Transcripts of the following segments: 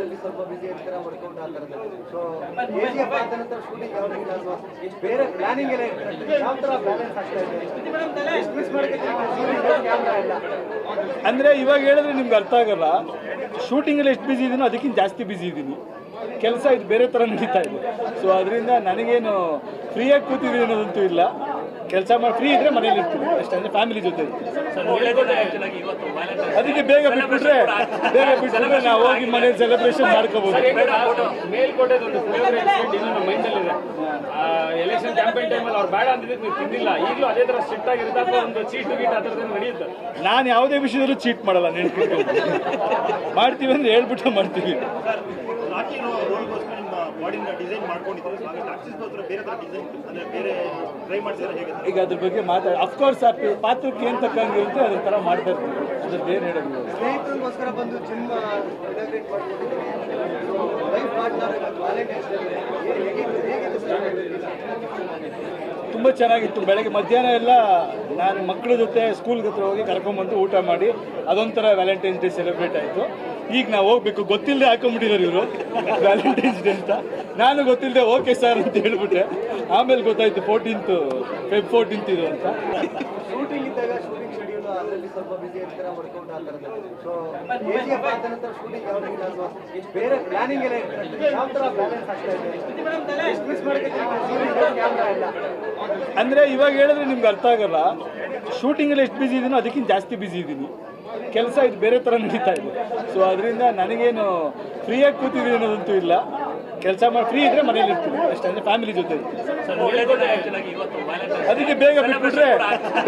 ಅದರಲ್ಲಿ ಸ್ವಲ್ಪ ಬಿಸಿ ಇರ್ತೀರಾ ವರ್ಕೌಟ್ ಆ ಥರದಲ್ಲಿ ಸೊ ಎ ಆದ ನಂತರ ಶೂಟಿಂಗ್ ಯಾವಾಗ ಅಥವಾ ಬೇರೆ ಪ್ಲಾನಿಂಗ್ ಎಲ್ಲ ಇರ್ತದೆ. ಯಾವ ಥರ ಬ್ಯಾಲೆನ್ಸ್ ಆಗ್ತಾ ಇದೆ? ಎಷ್ಟು ಮಿಸ್ ಮಾಡಿದ್ರೆ ಕ್ಯಾಮ್ರಾ ಇಲ್ಲ ಅಂದರೆ ಇವಾಗ ಹೇಳಿದ್ರೆ ನಿಮ್ಗೆ ಅರ್ಥ ಆಗಲ್ಲ. ಶೂಟಿಂಗಲ್ಲಿ ಎಷ್ಟು ಬ್ಯುಸಿ ಇದೀನೋ ಅದಕ್ಕಿಂತ ಜಾಸ್ತಿ ಬ್ಯುಸಿ ಇದ್ದೀನಿ ಕೆಲಸ ಇದು ಬೇರೆ ಥರ ನಡೀತಾ ಇದೆ. ಸೊ ಅದರಿಂದ ನನಗೇನು ಫ್ರೀಯಾಗಿ ಕೂತಿದ್ದೀನಿ ಅನ್ನೋದಂತೂ ಇಲ್ಲ. ಕೆಲಸ ಮಾಡಿ ಫ್ರೀ ಇದ್ರೆ ಮನೇಲಿ ಇರ್ತೀವಿ. ಅಷ್ಟೇ ಅಂದ್ರೆ ಫ್ಯಾಮಿಲಿ ಜೊತೆ. ಅದಕ್ಕೆ ಬೇಗ ಬಿಟ್ಬಿಟ್ರೆ ಬೇಗ ಬಿಟ್ಬಿಟ್ರೆ ನಾವು ಹೋಗಿ ಮನೇಲಿ ಸೆಲೆಬ್ರೇಷನ್ ಮಾಡ್ಕೋಬಹುದು ಎಲೆಕ್ಷನ್ ಕ್ಯಾಂಪೇನ್ ಟೈಮಲ್ಲಿ ಅವ್ರು ಬೇಡ ಅಂದಿದ್ದಕ್ಕೆ ನೀವು ತಿಂದಿಲ್ಲ. ಈಗಲೂ ಅದೇ ಥರ ಸ್ಟ್ರಿಕ್ಟ್ ಆಗಿರುತ್ತೆ. ಅಥವಾ ಒಂದು ಚೀಟ್ ಗೀಟ್ ಆ ಥರದ್ದು ನಡೆಯುತ್ತೆ. ನಾನು ಯಾವುದೇ ವಿಷಯದಲ್ಲೂ ಚೀಟ್ ಮಾಡಲ್ಲ ನೆನಪಿಟ್ಕೊಂಡು. ಮಾಡ್ತೀವಿ ಅಂದ್ರೆ ಹೇಳ್ಬಿಟ್ಟು ಮಾಡ್ತೀವಿ. ರೋಲ್ಗೋಸ್ಕರ ನಿಮ್ಮ ಬಾಡಿನ ಡಿಸೈನ್ ಬೇರೆ ಥರ ಡಿಸೈನ್ ಅಂದರೆ ಬೇರೆ ಟ್ರೈ ಮಾಡ್ಸಿದ್ರೆ ಹೇಗೆ ಈಗ ಅದ್ರ ಬಗ್ಗೆ ಮಾತಾಡಿ. ಅಫ್ಕೋರ್ಸ್ ಆ ಪಾತ್ರಕ್ಕೆ ಏನು ತಕ್ಕಂಗಿರುತ್ತೆ ಅದ್ರ ಥರ ಮಾಡ್ತಾ ಇರ್ತೀವಿ ಅದ್ರ ಬೇರೆ ಹೇಳೋದು? ಸ್ನೇಹಿತರಿಗೋಸ್ಕರ ಬಂದು ಜಿಮ್ ಇನಾಗ್ರೇಟ್ ಮಾಡ್ಕೊಂಡಿದ್ದೀವಿ. ಲೈಫ್ ಪಾರ್ಟ್ನರ್ ವ್ಯಾಲೆಂಟೈನ್ಸ್ ಡೇ ಹೇಗಿತ್ತು ಹೇಗಿತ್ತು ತುಂಬ ಚೆನ್ನಾಗಿತ್ತು. ಬೆಳಗ್ಗೆ ಮಧ್ಯಾಹ್ನ ಎಲ್ಲ ನಾನು ಮಕ್ಕಳ ಜೊತೆ ಸ್ಕೂಲ್ ಹತ್ರ ಹೋಗಿ ಕರ್ಕೊಂಬಂದು ಊಟ ಮಾಡಿ, ಅದೊಂಥರ ವ್ಯಾಲೆಂಟೈನ್ಸ್ ಡೇ ಸೆಲೆಬ್ರೇಟ್ ಆಯಿತು. ಈಗ ನಾವು ಹೋಗ್ಬೇಕು. ಗೊತ್ತಿಲ್ಲದೆ ಹಾಕೊಂಡ್ಬಿಟ್ಟಿದ್ದಾರೆ ಇವರು. ವ್ಯಾಲೆಂಟೈನ್ಸ್ ಡೇ ಅಂತ. ನಾನು ಗೊತ್ತಿಲ್ಲದೆ ಓಕೆ ಸರ್ ಅಂತ ಹೇಳ್ಬಿಟ್ಟೆ. ಆಮೇಲೆ ಗೊತ್ತಾಯ್ತು ಫೋರ್ಟೀನ್ತ್ ಫೆಬ್ ಫೋರ್ಟೀನ್ತ್ ಇದು ಅಂತ. ಬೇರೆ ಅಂದರೆ ಇವಾಗ ಹೇಳಿದ್ರೆ ನಿಮ್ಗೆ ಅರ್ಥ ಆಗಲ್ಲ. ಶೂಟಿಂಗಲ್ಲಿ ಎಷ್ಟು ಬ್ಯುಸಿ ಇದೀನೋ ಅದಕ್ಕಿಂತ ಜಾಸ್ತಿ ಬ್ಯುಸಿ ಇದ್ದೀನಿ ಕೆಲಸ ಇದು ಬೇರೆ ಥರ ನಡೀತಾ ಇದೆ. ಸೊ ಅದರಿಂದ ನನಗೇನು ಫ್ರೀಯಾಗಿ ಕೂತಿದ್ದೀನಿ ಅನ್ನೋದಂತೂ ಇಲ್ಲ. ಕೆಲಸ ಮಾಡಿ ಫ್ರೀ ಇದ್ರೆ ಮನೇಲಿ ಇರ್ತೀವಿ ಅಷ್ಟೇ ಅಂದರೆ ಫ್ಯಾಮಿಲಿ ಜೊತೆ. ಅದಕ್ಕೆ ಬೇಗ ಬಿಟ್ಬಿಟ್ರೆ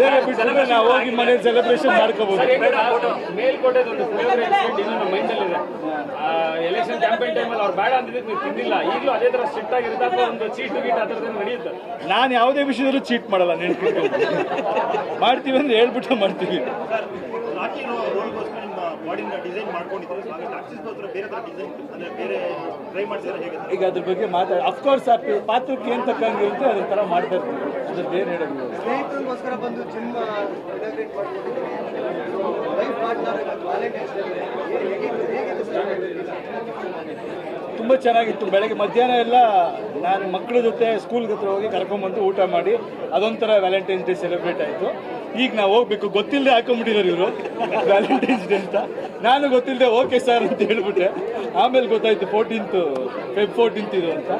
ಬೇಗ ಬಿಟ್ಬಿಟ್ರೆ ನಾವು ಹೋಗಿ ಮನೇಲಿ ಸೆಲೆಬ್ರೇಷನ್ ಮಾಡ್ಕೋಬಹುದು ಎಲೆಕ್ಷನ್ ಕ್ಯಾಂಪೇನ್ ಟೈಮಲ್ಲಿ ಅವ್ರು ಬೇಡ ಅಂದಿದ್ದಕ್ಕೆ ನೀವು ತಿಂದಿಲ್ಲ. ಈಗಲೂ ಅದೇ ಥರ ಸ್ಟ್ರಿಕ್ಟ್ ಆಗಿರುತ್ತೆ ಅಥವಾ ಒಂದು ಚೀಟ್ ಗೀಟ್ ಆ ಥರದ್ದು ನಡೆಯುತ್ತೆ? ನಾನು ಯಾವುದೇ ವಿಷಯದಲ್ಲೂ ಚೀಟ್ ಮಾಡಲ್ಲ ನೆನಪಿಟ್ಕೊಂಡು. ಮಾಡ್ತೀವಿ ಅಂದ್ರೆ ಹೇಳ್ಬಿಟ್ಟು ಮಾಡ್ತೀವಿ. ರಾಕಿ ರೋಲ್ಗೋಸ್ಕರ ನಿಮ್ಮ ಬಾಡಿನ ಡಿಸೈನ್ ಮಾಡ್ಕೊಂಡಿದ್ರು ಹಾಗೆ ಟಾಕ್ಸಿಸ್ಗೋಸ್ಕರ ಬೇರೆ ಥರ ಡಿಸೈನ್ ಅಂದರೆ ಬೇರೆ ಟ್ರೈ ಮಾಡ್ಸಿದ್ರೆ ಹೇಗೆ ಈಗ ಅದ್ರ ಬಗ್ಗೆ ಮಾತಾಡಿ ಅಫ್ಕೋರ್ಸ್ ಆ ಪಾತ್ರಕ್ಕೆ ಏನು ಅಂತ ಅದ್ರ ಥರ ಮಾಡ್ತಾ ಇರ್ತೀವಿ. ಅದ್ರ ಬೇರೆ ಹೇಳೋದು? ಸ್ನೇಹಿತರಿಗೋಸ್ಕರ ಬಂದು ಜಿಮ್ ಇನಾಗ್ರೇಟ್ ಮಾಡ್ಕೊಂಡಿದ್ದೀವಿ ಲೈಫ್ ಪಾರ್ಟ್ನರ್ ವ್ಯಾಲೆಂಟೈನ್ಸ್ ಡೇ ತುಂಬ ಚೆನ್ನಾಗಿತ್ತು. ಬೆಳಗ್ಗೆ ಮಧ್ಯಾಹ್ನ ಎಲ್ಲ ನಾನು ಮಕ್ಕಳ ಜೊತೆ ಸ್ಕೂಲ್ ಹತ್ರ ಹೋಗಿ ಕರ್ಕೊಂಬಂದು ಊಟ ಮಾಡಿ, ಅದೊಂಥರ ವ್ಯಾಲೆಂಟೈನ್ಸ್ ಡೇ ಸೆಲೆಬ್ರೇಟ್ ಆಯಿತು. ಈಗ ನಾವು ಹೋಗ್ಬೇಕು. ಗೊತ್ತಿಲ್ಲದೆ ಹಾಕೊಂಡ್ಬಿಟ್ಟಿದ್ದಾರೆ ಇವರು. ವ್ಯಾಲೆಂಟೈನ್ಸ್ ಡೇ ಅಂತ. ನಾನು ಗೊತ್ತಿಲ್ಲದೆ ಓಕೆ ಸರ್ ಅಂತ ಹೇಳ್ಬಿಟ್ಟೆ. ಆಮೇಲೆ ಗೊತ್ತಾಯ್ತು ಫೋರ್ಟೀನ್ತು ಫೆಬ್ ಫೋರ್ಟೀನ್ತ್ ಇದು ಅಂತ.